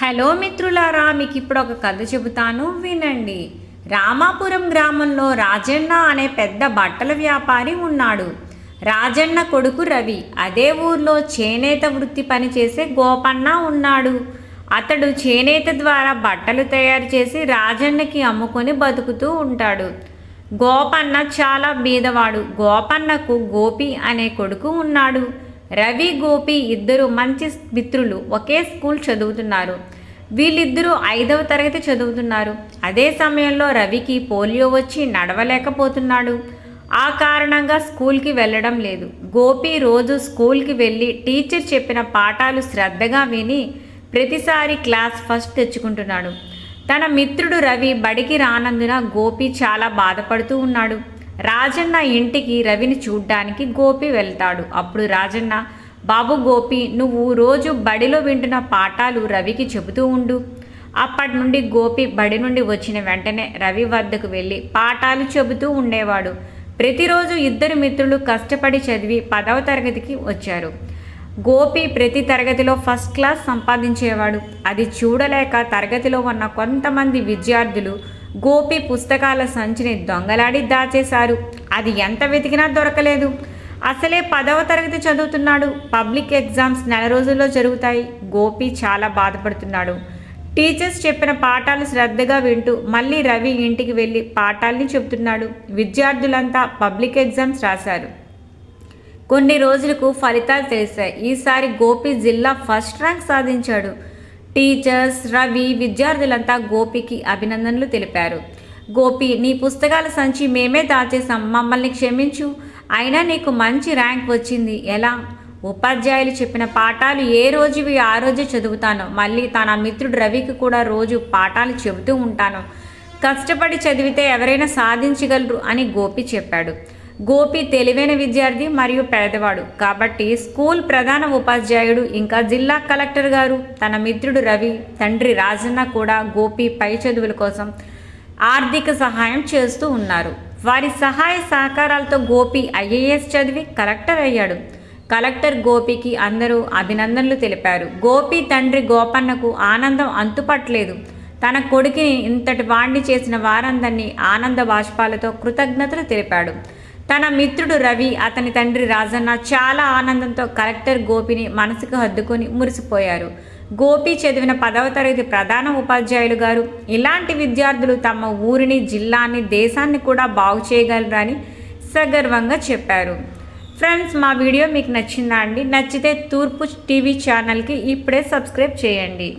Hello మిత్రులారా మీకు ఇప్పుడు ఒక కథ చెబుతాను. వినండి. రామాపురం గ్రామంలో రాజన్న అనే పెద్ద బట్టల వ్యాపారి ఉన్నాడు. రాజన్న కొడుకు రవి అదే ఊర్లో చేనేత వృత్తి పనిచేసే గోపన్న ఉన్నాడు. అతడు చేనేత ద్వారా బట్టలు తయారు చేసి రాజన్నకి అమ్ముకొని బతుకుతూ ఉంటాడు. గోపన్న చాలా బీదవాడు. గోపన్నకు గోపి అనే కొడుకు ఉన్నాడు. రవి గోపి ఇద్దరు మంచి మిత్రులు. ఒకే స్కూల్ చదువుతున్నారు. వీళ్ళిద్దరూ ఐదవ తరగతి చదువుతున్నారు. అదే సమయంలో రవికి పోలియో వచ్చి నడవలేకపోతున్నాడు. ఆ కారణంగా స్కూల్కి వెళ్ళడం లేదు. గోపి రోజు స్కూల్కి వెళ్ళి టీచర్ చెప్పిన పాఠాలు శ్రద్ధగా విని ప్రతిసారి క్లాస్ ఫస్ట్ తెచ్చుకుంటున్నాడు. తన మిత్రుడు రవి బడికి రానందున గోపి చాలా బాధపడుతూ ఉన్నాడు. రాజన్న ఇంటికి రవిని చూడ్డానికి గోపి వెళ్తాడు. అప్పుడు రాజన్న బాబు గోపి నువ్వు రోజు బడిలో వింటున్న పాఠాలు రవికి చెబుతూ ఉండు. అప్పటి నుండి గోపి బడి నుండి వచ్చిన వెంటనే రవి వద్దకు వెళ్ళి పాఠాలు చెబుతూ ఉండేవాడు. ప్రతిరోజు ఇద్దరు మిత్రులు కష్టపడి చదివి పదవ తరగతికి వచ్చారు. గోపి ప్రతి తరగతిలో ఫస్ట్ క్లాస్ సంపాదించేవాడు. అది చూడలేక తరగతిలో ఉన్న కొంతమంది విద్యార్థులు గోపి పుస్తకాల సంచిని దొంగలాడి దాచేశారు. అది ఎంత వెతికినా దొరకలేదు. అసలే పదవ తరగతి చదువుతున్నాడు. పబ్లిక్ ఎగ్జామ్స్ నెల రోజుల్లో జరుగుతాయి. గోపి చాలా బాధపడుతున్నాడు. టీచర్స్ చెప్పిన పాఠాలు శ్రద్ధగా వింటూ మళ్ళీ రవి ఇంటికి వెళ్ళి పాఠాలని చెబుతున్నాడు. విద్యార్థులంతా పబ్లిక్ ఎగ్జామ్స్ రాశారు. కొన్ని రోజులకు ఫలితాలు తెలిసాయి. ఈసారి గోపి జిల్లా ఫస్ట్ ర్యాంక్ సాధించాడు. టీచర్స్ రవి విద్యార్థులంతా గోపికి అభినందనలు తెలిపారు. గోపి నీ పుస్తకాల సంచి మేమే దాచేసాం మమ్మల్ని క్షమించు. అయినా నీకు మంచి ర్యాంక్ వచ్చింది. ఎలా? ఉపాధ్యాయులు చెప్పిన పాఠాలు ఏ రోజువి ఆ రోజే చదువుతాను. మళ్ళీ తన మిత్రుడు రవికి కూడా రోజు పాఠాలు చెబుతూ ఉంటాను. కష్టపడి చదివితే ఎవరైనా సాధించగలరు అని గోపి చెప్పాడు. గోపి తెలివైన విద్యార్థి మరియు పేదవాడు. కాబట్టి స్కూల్ ప్రధాన ఉపాధ్యాయుడు ఇంకా జిల్లా కలెక్టర్ గారు. తన మిత్రుడు రవి తండ్రి రాజన్న కూడా గోపి పై చదువుల కోసం ఆర్థిక సహాయం చేస్తూ ఉన్నారు. వారి సహాయ సహకారాలతో గోపి ఐఏఎస్ చదివి కలెక్టర్ అయ్యాడు. కలెక్టర్ గోపికి అందరూ అభినందనలు తెలిపారు. గోపి తండ్రి గోపన్నకు ఆనందం అంతుపట్టలేదు. తన కొడుకుని ఇంతటి వాణ్ణి చేసిన వారందరినీ ఆనంద బాష్పాలతో కృతజ్ఞతలు తెలిపాడు. తన మిత్రుడు రవి అతని తండ్రి రాజన్న చాలా ఆనందంతో కలెక్టర్ గోపిని మనసుకు హద్దుకొని మురిసిపోయారు. గోపి చదివిన పదవ తరగతి ప్రధాన ఉపాధ్యాయులు గారు ఇలాంటి విద్యార్థులు తమ ఊరిని జిల్లాని దేశాన్ని కూడా బాగు చేయగలరని సగర్వంగా చెప్పారు. ఫ్రెండ్స్ మా వీడియో మీకు నచ్చిందా అండి? నచ్చితే తూర్పు టీవీ ఛానల్కి ఇప్పుడే సబ్స్క్రైబ్ చేయండి.